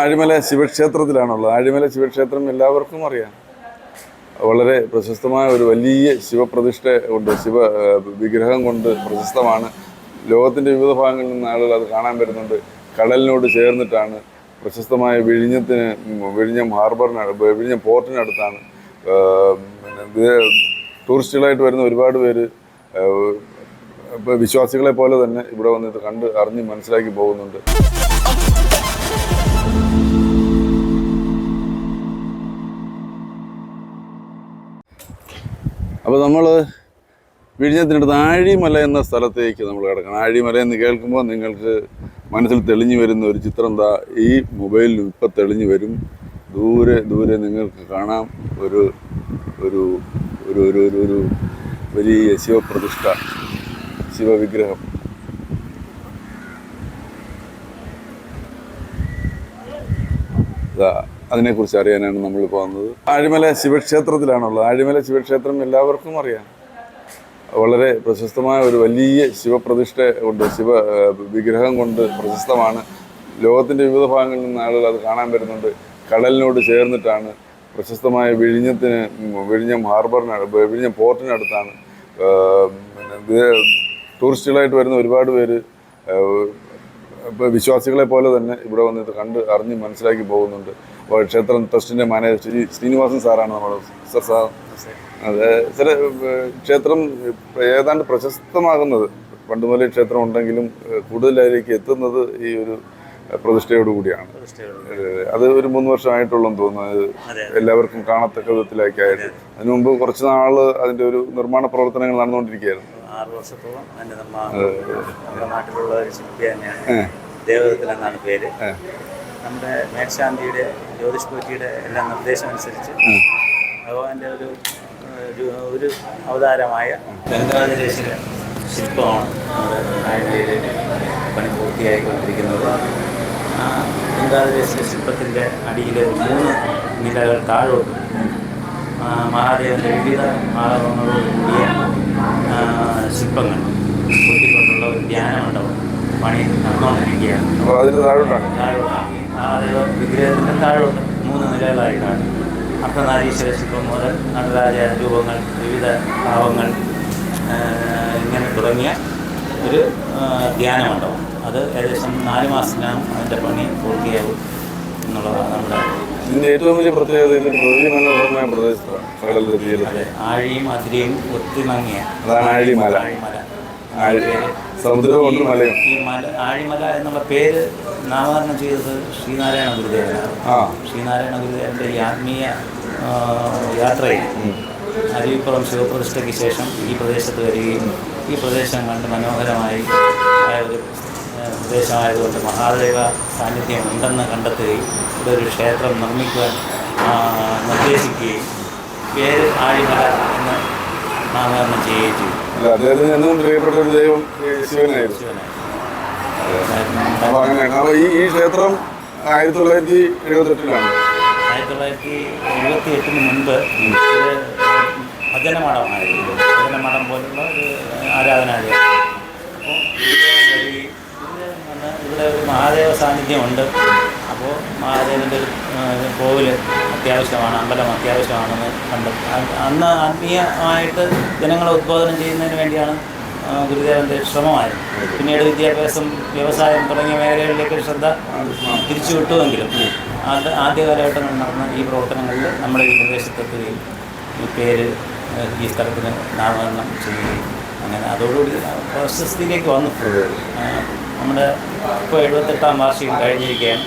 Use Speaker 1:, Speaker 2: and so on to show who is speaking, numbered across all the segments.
Speaker 1: ആഴിമല ശിവക്ഷേത്രത്തിലാണുള്ളത്. ആഴിമല ശിവക്ഷേത്രം എല്ലാവർക്കും അറിയാം. വളരെ പ്രശസ്തമായ ഒരു വലിയ ശിവപ്രതിഷ്ഠ കൊണ്ട് ശിവ വിഗ്രഹം കൊണ്ട് പ്രശസ്തമാണ്. ലോകത്തിന്റെ വിവിധ ഭാഗങ്ങളിൽ നിന്ന് ആളുകൾ അത് കാണാൻ വരുന്നുണ്ട്. കടലിനോട് ചേർന്നിട്ടാണ് പ്രശസ്തമായ വിഴിഞ്ഞത്തിന് വിഴിഞ്ഞം ഹാർബറിന് വിഴിഞ്ഞം പോർട്ടിനടുത്താണ്. പിന്നെ ടൂറിസ്റ്റുകളായിട്ട് വരുന്ന ഒരുപാട് പേര് വിശ്വാസികളെ പോലെ തന്നെ ഇവിടെ വന്നിട്ട് കണ്ട് അറിഞ്ഞ് മനസ്സിലാക്കി പോകുന്നുണ്ട്. അപ്പോൾ നമ്മൾ വിഴിഞ്ഞത്തിനടുത്ത് ആഴിമല എന്ന സ്ഥലത്തേക്ക് നമ്മൾ കിടക്കണം. ആഴിമല എന്ന് കേൾക്കുമ്പോൾ നിങ്ങൾക്ക് മനസ്സിൽ തെളിഞ്ഞു വരുന്ന ഒരു ചിത്രം എന്താ? ഈ മൊബൈലിൽ ഇപ്പം തെളിഞ്ഞു വരും. ദൂരെ ദൂരെ നിങ്ങൾക്ക് കാണാം. ഒരു ഒരു ഒരു ഒരു ഒരു ഒരു വലിയ ശിവപ്രതിഷ്ഠ ശിവവിഗ്രഹം. ഇതാ. അതിനെക്കുറിച്ച് അറിയാനാണ് നമ്മൾ പോകുന്നത്. ആഴിമല ശിവക്ഷേത്രത്തിലാണുള്ളത്. ആഴിമല ശിവക്ഷേത്രം എല്ലാവർക്കും അറിയാം. വളരെ പ്രശസ്തമായ ഒരു വലിയ ശിവപ്രതിഷ്ഠ കൊണ്ട് ശിവ വിഗ്രഹം കൊണ്ട് പ്രശസ്തമാണ്. ലോകത്തിന്റെ വിവിധ ഭാഗങ്ങളിൽ നിന്ന് ആളുകൾ അത് കാണാൻ വരുന്നുണ്ട്. കടലിനോട് ചേർന്നിട്ടാണ് പ്രശസ്തമായ വിഴിഞ്ഞത്തിന് വിഴിഞ്ഞം ഹാർബറിനടു വിഴിഞ്ഞം പോർട്ടിനടുത്താണ് ടൂറിസ്റ്റുകളായിട്ട് വരുന്ന ഒരുപാട് പേര് ഇപ്പോൾ വിശ്വാസികളെ പോലെ തന്നെ ഇവിടെ വന്നിട്ട് കണ്ട് അറിഞ്ഞ് മനസ്സിലാക്കി പോകുന്നുണ്ട്. ക്ഷേത്രം ട്രസ്റ്റിന്റെ മാനേജർ ശ്രീ ശ്രീനിവാസൻ സാറാണ് നമ്മുടെ സർ സാർ. അതെ സാർ ക്ഷേത്രം ഏതാണ്ട് പ്രശസ്തമാകുന്നത്. പണ്ട് മുതലേ ക്ഷേത്രം ഉണ്ടെങ്കിലും കൂടുതലായിരിക്കും എത്തുന്നത് ഈ ഒരു പ്രതിഷ്ഠയോടുകൂടിയാണ് അത് ഒരു മൂന്ന് വർഷമായിട്ടുള്ളെന്ന്
Speaker 2: തോന്നുന്നു.
Speaker 1: എല്ലാവർക്കും കാണത്തക്ക വിധത്തിലേക്കായിട്ട് അതിനു മുമ്പ് കുറച്ച് നാൾ അതിന്റെ ഒരു നിർമ്മാണ പ്രവർത്തനങ്ങൾ നടന്നുകൊണ്ടിരിക്കുകയായിരുന്നു.
Speaker 2: ആറ് വർഷത്തോളം നമ്മുടെ നാട്ടിലുള്ള ഒരു ശില്പി തന്നെയാണ്. ദേവതത്തിൽ എന്നാണ് പേര്. നമ്മുടെ മേൽശാന്തിയുടെ ജ്യോതിഷ് പോറ്റിയുടെ എല്ലാ നിർദ്ദേശം അനുസരിച്ച് ഭഗവാന്റെ ഒരു ഒരു അവതാരമായ ഗംഗാധരേശ്വര ശില്പമാണ് നമ്മുടെ ആഴ്ചയിൽ പണി പൂർത്തിയായിക്കൊണ്ടിരിക്കുന്നത്. ആ ഗംഗാധരേശ്വര ശില്പത്തിന്റെ അടിയിൽ മൂന്ന് നിലകൾ താഴോട്ട് ആ, മഹാദേവന്റെ വിവിധ ഭാഗങ്ങളോട് കൂടിയ ശില്പങ്ങൾ കൊണ്ടുള്ള ഒരു ധ്യാനമുണ്ടാവും പണി നടന്നുകൊണ്ടിരിക്കുകയാണ്.
Speaker 1: താഴോട്ടാണ്. താഴോട്ടാണ്.
Speaker 2: താഴോട്ട് മഹാദേവ വിഗ്രഹത്തിന്റെ താഴോട്ട് മൂന്ന് നിലകളായിട്ടാണ് അർദ്ധനാരീശ്വര ശില്പം മുതൽ നടരാജ രൂപങ്ങൾ വിവിധ ഭാവങ്ങൾ ഇങ്ങനെ തുടങ്ങിയ ഒരു ധ്യാനമുണ്ടാവും ധ്യാനമണ്ഡപം. അത് ഏകദേശം നാല് മാസത്തിനകം അതിന്റെ പണി പൂർത്തിയാകും എന്നുള്ളതാണ് നമ്മുടെ
Speaker 1: ഇതിന്റെ ഏറ്റവും വലിയ പ്രത്യേകത മനോഹരമായ പ്രദേശത്താണ്.
Speaker 2: ആഴിയും അതിരിയും ഒത്തിണങ്ങിയ
Speaker 1: അതാണ് ആഴിമല.
Speaker 2: ആഴിമല.
Speaker 1: ഉണ്ട് മലയും?
Speaker 2: ഈ മല ആഴിമല എന്നുള്ള പേര് നാമകരണം ചെയ്തത് ശ്രീനാരായണ ഗുരുദേവനാണ്. ശ്രീനാരായണ ഗുരുദേവന്റെ ഈ ആത്മീയ യാത്രയിൽ അരുവിപ്പുറം ശിവപ്രതിഷ്ഠയ്ക്ക് ശേഷം ഈ പ്രദേശത്ത് വരികയും ഈ പ്രദേശം കണ്ട് മനോഹരമായി ഒരു പ്രദേശമായതുകൊണ്ട് മഹാദേവ സാന്നിധ്യം ഉണ്ടെന്ന് കണ്ടെത്തുകയും ഇവിടെ ഒരു ക്ഷേത്രം നിർമ്മിക്കുവാൻ നിർദ്ദേശിക്കുകയും പേര് ആഴിമല എന്ന് നാമകരണം ചെയ്യുകയും ചെയ്തു
Speaker 1: അല്ല അദ്ദേഹത്തിന് എന്നും പ്രിയപ്പെട്ട ഒരു ദൈവം ശിവനായിരുന്നു.
Speaker 2: ശിവനായി
Speaker 1: അപ്പൊ അങ്ങനെയാണ്. അപ്പൊ ഈ ഈ ക്ഷേത്രം ആയിരത്തി തൊള്ളായിരത്തി എഴുപത്തെട്ടിലാണ്
Speaker 2: ആയിരത്തി തൊള്ളായിരത്തി എഴുപത്തി എട്ടിന് മുൻപ് ഭജനമഠമായിരുന്നു ഭജനമഠം പോലുള്ള ഒരു ആരാധനാലയം. അപ്പോൾ ഇവിടെ ഒരു മഹാദേവ സാന്നിധ്യമുണ്ട്. അപ്പോൾ മഹാദേവന്റെ ഒരു കോവിൽ അത്യാവശ്യമാണ് അമ്പലം അത്യാവശ്യമാണെന്ന് കണ്ട് അന്ന് ആത്മീയമായിട്ട് ജനങ്ങളെ ഉദ്ബോധനം ചെയ്യുന്നതിന് വേണ്ടിയാണ് ഗുരുദേവന്റെ ശ്രമമായിരുന്നു പിന്നീട് വിദ്യാഭ്യാസം വ്യവസായം തുടങ്ങിയ മേഖലകളിലേക്ക് ശ്രദ്ധ തിരിച്ചു വിട്ടുവെങ്കിലും അത് ആദ്യ കാലഘട്ടങ്ങളിൽ നടന്ന ഈ പ്രവർത്തനങ്ങളിൽ നമ്മുടെ ഈ പ്രദേശത്തെത്തുകയും ഈ പേര് ഈ സ്ഥലത്തിന് നാമകരണം ചെയ്യുകയും അങ്ങനെ അതോടുകൂടി പ്രശസ്തിയിലേക്ക് വന്നു. നമ്മുടെ ഇപ്പോൾ എഴുപത്തെട്ടാം വാർഷികം കഴിഞ്ഞിരിക്കുകയാണ്.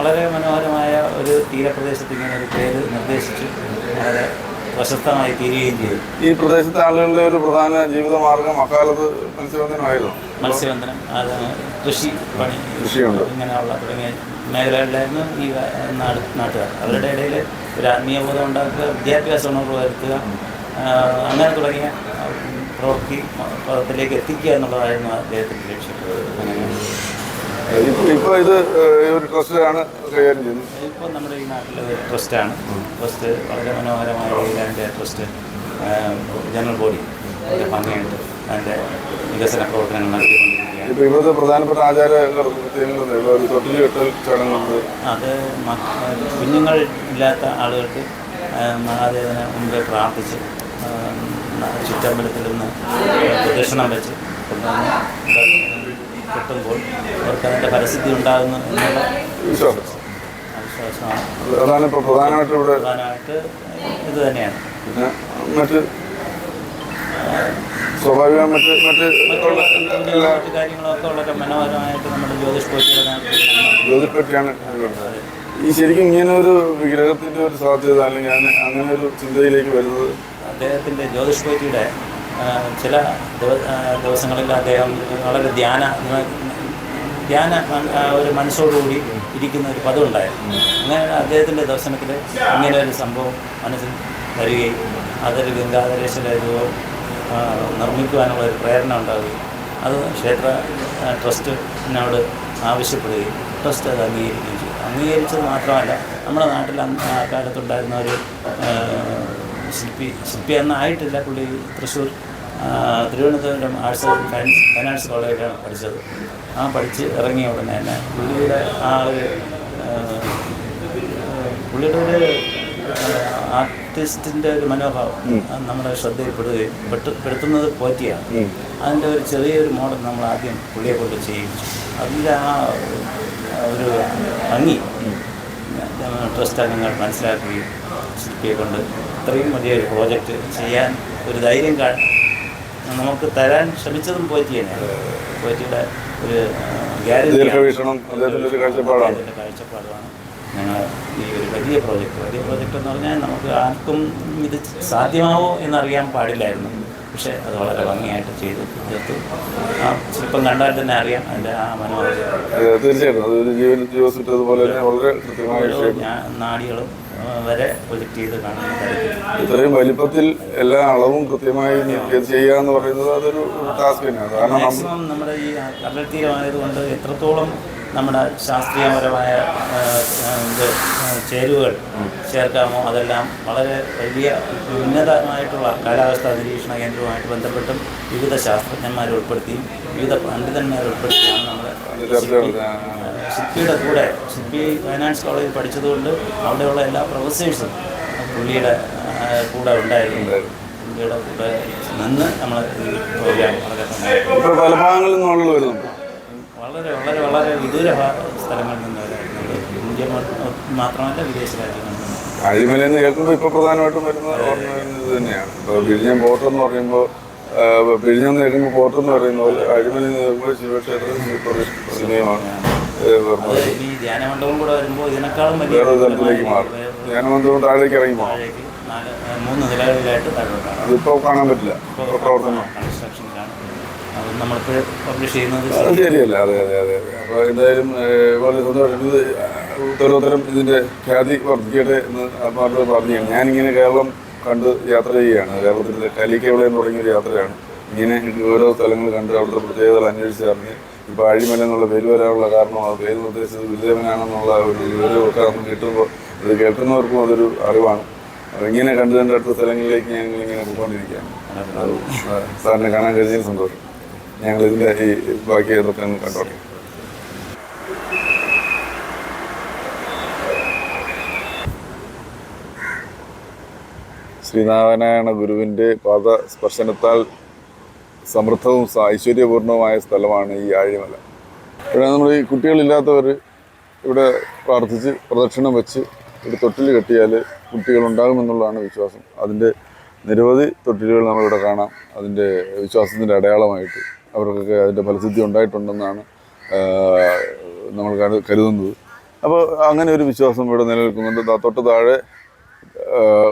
Speaker 2: വളരെ മനോഹരമായ ഒരു തീരപ്രദേശത്ത് ഇങ്ങനെ ഒരു പേര് നിർദ്ദേശിച്ചു. വളരെ പ്രശസ്തമായി തീരുകയും ചെയ്തു.
Speaker 1: ഈ പ്രദേശത്തെ ആളുകളുടെ ഒരു പ്രധാന ജീവിത മാർഗം അക്കാലത്ത് മത്സ്യബന്ധനമായിരുന്നു.
Speaker 2: മത്സ്യബന്ധനം അത് കൃഷി പണി
Speaker 1: കൃഷിയുണ്ട്.
Speaker 2: ഇങ്ങനെയുള്ള തുടങ്ങിയ മേഖലകളിലായിരുന്നു ഈ നാട് നാട്ടുകാർ. അവരുടെ ഇടയിൽ ഒരു ആത്മീയബോധം ഉണ്ടാക്കുക വിദ്യാഭ്യാസ ഉണർവ് വരുത്തുക അങ്ങനെ തുടങ്ങിയ പ്രവൃത്തി പദത്തിലേക്ക് എത്തിക്കുക എന്നുള്ളതായിരുന്നു അദ്ദേഹത്തിന്റെ ലക്ഷ്യം. അങ്ങനെ
Speaker 1: ഇപ്പൊ ഇപ്പൊ ഇത് ഒരു ട്രസ്റ്റാണ് കൈകാര്യം ചെയ്യുന്നത്.
Speaker 2: ഇപ്പോൾ നമ്മുടെ ഈ നാട്ടിലെ ട്രസ്റ്റാണ്. ട്രസ്റ്റ് വളരെ മനോഹരമായ രീതിയിൽ അതിന്റെ ട്രസ്റ്റ് ജനറൽ ബോഡി വളരെ ഭംഗിയായിട്ട് അതിന്റെ വികസന പ്രവർത്തനങ്ങൾ നടത്തിക്കൊണ്ടിരിക്കുകയാണ്. വരികയാണ്
Speaker 1: ഇപ്പൊ ഇവിടുത്തെ പ്രധാനപ്പെട്ട ആചാര ഒരു തൊട്ടിൽ കെട്ടൽ ചടങ്ങുണ്ട്.
Speaker 2: അത് കുഞ്ഞുങ്ങൾ ഇല്ലാത്ത ആളുകൾക്ക് മഹാദേവനെ മുമ്പേ പ്രാർത്ഥിച്ച് ചുറ്റമ്പലത്തിൽ നിന്ന് പ്രദക്ഷിണം വെച്ച് കൊണ്ടുവന്ന് കിട്ടുമ്പോൾ അവർക്ക് അതിന്റെ പരിസ്ഥിതി ഉണ്ടാകുന്നു എന്നുള്ള
Speaker 1: വിശ്വാസം.
Speaker 2: വിശ്വാസമാണ്
Speaker 1: അതാണ് പ്രധാനമായിട്ടും ഇവിടെ
Speaker 2: പ്രധാനമായിട്ട് ഇത് തന്നെയാണ്.
Speaker 1: പിന്നെ മറ്റ് സ്വാഭാവികം മറ്റ് മറ്റ്
Speaker 2: മറ്റുള്ള പൂജകളും മറ്റു കാര്യങ്ങളൊക്കെ വളരെ മനോഹരമായിട്ട് നമ്മുടെ ജ്യോതിഷ് കോച്ചിയുടെ
Speaker 1: ജ്യോതിപ്പറ്റിയാണ് ഇതിലുള്ളത്. ഈ ശരിക്കും ഇങ്ങനെ ഒരു വിഗ്രഹത്തിന്റെ ഒരു സാധ്യത അല്ലെങ്കിൽ അങ്ങനെ ഒരു ചിന്തയിലേക്ക് വരുന്നത്
Speaker 2: അദ്ദേഹത്തിന്റെ ജ്യോതിഷ് കോച്ചിയുടെ ആ, ചില ദിവസങ്ങളിൽ അദ്ദേഹം വളരെ ധ്യാന ധ്യാന ഒരു മനസ്സോടുകൂടി ഇരിക്കുന്ന ഒരു പദം ഉണ്ടായിരുന്നു അങ്ങനെ അദ്ദേഹത്തിന്റെ ദർശനത്തിൽ ഇങ്ങനെ ഒരു സംഭവം മനസ്സിൽ വരികയും അതൊരു ഗംഗാധരേശ്വര രൂപം നിർമ്മിക്കുവാനുള്ള ഒരു പ്രേരണ ഉണ്ടാവുകയും അത് ക്ഷേത്ര ട്രസ്റ്റിനോട് ആവശ്യപ്പെടുകയും ട്രസ്റ്റ് അത് അംഗീകരിക്കുകയും ചെയ്തു. അംഗീകരിച്ചത് മാത്രമല്ല നമ്മുടെ നാട്ടിൽ അക്കാലത്തുണ്ടായിരുന്ന ഒരു ശില്പി ശില്പി എന്നായിട്ടില്ല പുള്ളി Thrissur Thiruvananthapuram arts fines fine arts കോളേജിലാണ് പഠിച്ചത്. ആ പഠിച്ച് ഇറങ്ങിയ ഉടനെ തന്നെ പുള്ളിയുടെ ആ ഒരു പുള്ളിയുടെ ഒരു ആർട്ടിസ്റ്റിന്റെ ഒരു മനോഭാവം നമ്മുടെ ശ്രദ്ധയിൽപ്പെടുകയും പെട്ട് പെടുത്തുന്നത് പോറ്റിയാണ്. അതിന്റെ ഒരു ചെറിയൊരു മോഡൽ നമ്മൾ ആദ്യം പുള്ളിയെ കൊണ്ട് ചെയ്യിച്ചു അതിന്റെ ആ ഒരു ഭംഗി ട്രസ്റ്റ് അംഗങ്ങൾ മനസ്സിലാക്കുകയും ശില്പിയെ കൊണ്ട് ഇത്രയും വലിയൊരു പ്രോജക്റ്റ് ചെയ്യാൻ ഒരു ധൈര്യം കാ നമുക്ക് തരാൻ ശ്രമിച്ചതും പോറ്റി തന്നെയാണ് പോറ്റിയുടെ ഒരു ഗ്യാരണ്ടി
Speaker 1: ദീർഘവീക്ഷണം ഒരു കാഴ്ചപ്പാടാണ്.
Speaker 2: കാഴ്ചപ്പാടുമാണ്. ഞങ്ങൾ ഈ ഒരു വലിയ പ്രോജക്റ്റ് വലിയ പ്രോജക്റ്റ് എന്ന് പറഞ്ഞാൽ നമുക്ക് ആർക്കും ഇത് സാധ്യമാവോ എന്നറിയാൻ പാടില്ലായിരുന്നു. പക്ഷേ അത് വളരെ ഭംഗിയായിട്ട് ചെയ്തു. തീർത്തു ആ ശില്പം കണ്ടാൽ തന്നെ അറിയാം അതിന്റെ ആ മനോഹരം
Speaker 1: ഞാൻ തീർച്ചയായിട്ടും. അതൊരു ജീവൻ ജീവിതത്തിട്ടതുപോലെ തന്നെ വളരെ കൃത്യമായ
Speaker 2: ഓരോ
Speaker 1: ഷേപ്പ്
Speaker 2: ഞാ- നാഡികളും ആ, വരെ പ്രൊജക്ട് ചെയ്ത് കാണുന്ന
Speaker 1: ഇത്രയും വലിപ്പത്തിൽ എല്ലാ അളവും കൃത്യമായി ചെയ്യുക എന്ന് പറയുന്നത് അതൊരു ടാസ്ക് തന്നെയാണ്. കാരണം
Speaker 2: നമ്മുടെ ഈ കടൽ തീരമായതുകൊണ്ട് എത്രത്തോളം നമ്മുടെ ശാസ്ത്രീയപരമായ ഇത് ചേരുവകൾ ചേർക്കാമോ? അതെല്ലാം വളരെ വലിയ ഉന്നതമായിട്ടുള്ള കാലാവസ്ഥാ നിരീക്ഷണ കേന്ദ്രവുമായിട്ട് ബന്ധപ്പെട്ടും വിവിധ ശാസ്ത്രജ്ഞന്മാരെ ഉൾപ്പെടുത്തിയും വിവിധ പണ്ഡിതന്മാരെ ഉൾപ്പെടുത്തിയാണ് നമ്മുടെ സിപ്പിയുടെ കൂടെ ശില്പി ഫൈനാൻസ് കോളേജിൽ പഠിച്ചതുകൊണ്ട് അവിടെയുള്ള എല്ലാ പ്രൊഫസേഴ്സും പുള്ളിയുടെ കൂടെ ഉണ്ടായിരുന്നു. പുള്ളിയുടെ കൂടെ നിന്ന് നമ്മൾ പ്രോഗ്രാം വളരെ നന്നായി
Speaker 1: ഇപ്പൊ പല ഭാഗങ്ങളിൽ നിന്നും ആളുകൾ വരുന്നുണ്ട്
Speaker 2: വളരെ വിദൂര സ്ഥലങ്ങളിൽ നിന്ന് ഇന്ത്യ മാത്രമല്ല വിദേശ രാജ്യങ്ങളിൽ നിന്ന്.
Speaker 1: അഴിമല എന്ന് കേൾക്കുമ്പോൾ ഇപ്പൊ പ്രധാനമായിട്ടും വരുന്നത് ഓർമ്മ തന്നെയാണ്. ഇപ്പോൾ വിഴിഞ്ഞം പോർട്ട് എന്ന് പറയുമ്പോൾ എന്ന് കേൾക്കുമ്പോൾ പോർട്ട് എന്ന് പറയുന്ന പോലെ അഴിമലി
Speaker 2: വരുമ്പോൾ ഇതിനേക്കാളും വലിയ
Speaker 1: വേറെ തലത്തിലേക്ക് മാറും ധ്യാനമന്ത്രവും താഴേക്ക് ഇറങ്ങി
Speaker 2: മാറും
Speaker 1: അതിപ്പോൾ കാണാൻ പറ്റില്ല. പ്രവർത്തനം.
Speaker 2: നമ്മളിപ്പോൾ പബ്ലിഷ് ചെയ്യുന്നത്
Speaker 1: അത് ശരിയല്ല. അതെ അതെ അതെ. അപ്പോൾ എന്തായാലും വളരെ ഖ്യാതി വർദ്ധിക്കട്ടെ എന്ന് ആത്മാർത്ഥ പറഞ്ഞു ഞാനിങ്ങനെ കേരളം കണ്ട് യാത്ര ചെയ്യുകയാണ്. കേരളത്തിലെ തുടങ്ങിയ ഒരു യാത്രയാണ്. ഇങ്ങനെ ഓരോ സ്ഥലങ്ങൾ കണ്ട് അവിടുത്തെ പ്രത്യേകതകൾ അന്വേഷിച്ചറിഞ്ഞ് ഇപ്പോൾ അഴിമല എന്നുള്ള പേര് വരാനുള്ള കാരണം ആ പേര് നിർദ്ദേശിച്ചത് ഗുരുദേവനാണെന്നുള്ള ഒരു വിവരമൊക്കെ നമുക്ക് കിട്ടുമ്പോൾ ഇത് കേൾക്കുന്നവർക്കും അതൊരു അറിവാണ്. ഇങ്ങനെ കണ്ടു കണ്ട അടുത്ത സ്ഥലങ്ങളിലേക്ക് ഞങ്ങൾ ഇങ്ങനെ പോയിക്കൊണ്ടിരിക്കുകയാണ്. സാറിനെ കാണാൻ കഴിഞ്ഞതിൽ സന്തോഷം. ഞങ്ങൾ ഇതിന്റെ ഈ ബാക്കി ഇതൊക്കെ കണ്ടോളി. ശ്രീനാരായണ ഗുരുവിന്റെ പാദ സ്പർശനത്താൽ സമൃദ്ധവും ഐശ്വര്യപൂർണവുമായ സ്ഥലമാണ് ഈ ആഴിമല. ഇവിടെ നമ്മൾ ഈ കുട്ടികളില്ലാത്തവർ ഇവിടെ പ്രാർത്ഥിച്ച് പ്രദക്ഷിണം വെച്ച് ഒരു തൊട്ടിൽ കെട്ടിയാൽ കുട്ടികളുണ്ടാകുമെന്നുള്ളതാണ് വിശ്വാസം. അതിന്റെ നിരവധി തൊട്ടിലുകൾ നമ്മളിവിടെ കാണാം. അതിന്റെ വിശ്വാസത്തിന്റെ അടയാളമായിട്ട് അവർക്കൊക്കെ അതിന്റെ ഫലസിദ്ധി ഉണ്ടായിട്ടുണ്ടെന്നാണ് നമ്മൾ കരു- കരുതുന്നത്. അപ്പോൾ അങ്ങനെ ഒരു വിശ്വാസം ഇവിടെ നിലനിൽക്കുന്നുണ്ട്. തൊട്ട് താഴെ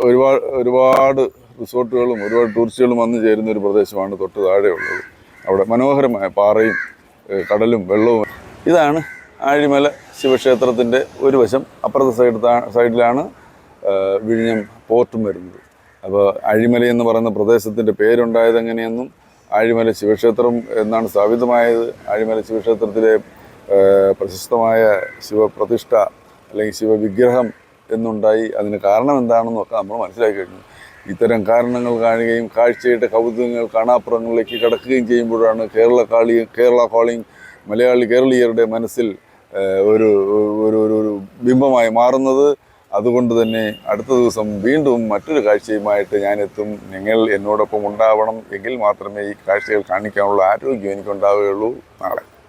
Speaker 1: ഒരുപാട് ഒരുപാട് റിസോർട്ടുകളും ഒരുപാട് ടൂറിസ്റ്റുകളും വന്നു ചേരുന്ന ഒരു പ്രദേശമാണ് തൊട്ട് താഴെയുള്ളത്. അവിടെ മനോഹരമായ പാറയും കടലും വെള്ളവും. ഇതാണ് ആഴിമല ശിവക്ഷേത്രത്തിന്റെ ഒരു വശം. അപ്പുറത്തെ സൈഡ് സൈഡിലാണ് വിഴിഞ്ഞം പോർട്ടും വരുന്നത്. അപ്പോൾ അഴിമല എന്ന് പറയുന്ന പ്രദേശത്തിന്റെ പേരുണ്ടായത് എങ്ങനെയെന്നും ആഴിമല ശിവക്ഷേത്രം എന്നാണ് സ്ഥാപിതമായത്. ആഴിമല ശിവക്ഷേത്രത്തിലെ പ്രശസ്തമായ ശിവപ്രതിഷ്ഠ അല്ലെങ്കിൽ ശിവവിഗ്രഹം എന്നുണ്ടായി. അതിന് കാരണം എന്താണെന്നൊക്കെ നമ്മൾ മനസ്സിലാക്കി കഴിഞ്ഞു. ഇത്തരം കാരണങ്ങൾ കാണുകയും കാഴ്ചയുടെ കൗതുകങ്ങൾ കാണാപ്പുറങ്ങളിലേക്ക് കടക്കുകയും ചെയ്യുമ്പോഴാണ് കേരള കാളി കേരള കോളിംഗ് മലയാളി കേരളീയരുടെ മനസ്സിൽ ഒരു ഒരു ഒരു ഒരു ബിംബമായി മാറുന്നത്. അതുകൊണ്ട് തന്നെ അടുത്ത ദിവസം വീണ്ടും മറ്റൊരു കാഴ്ചയുമായിട്ട് ഞാനെത്തും. നിങ്ങൾ എന്നോടൊപ്പം ഉണ്ടാവണം. എങ്കിൽ മാത്രമേ ഈ കാഴ്ചകൾ കാണിക്കാനുള്ള ആരോഗ്യം എനിക്കുണ്ടാവുകയുള്ളൂ. നാളെ.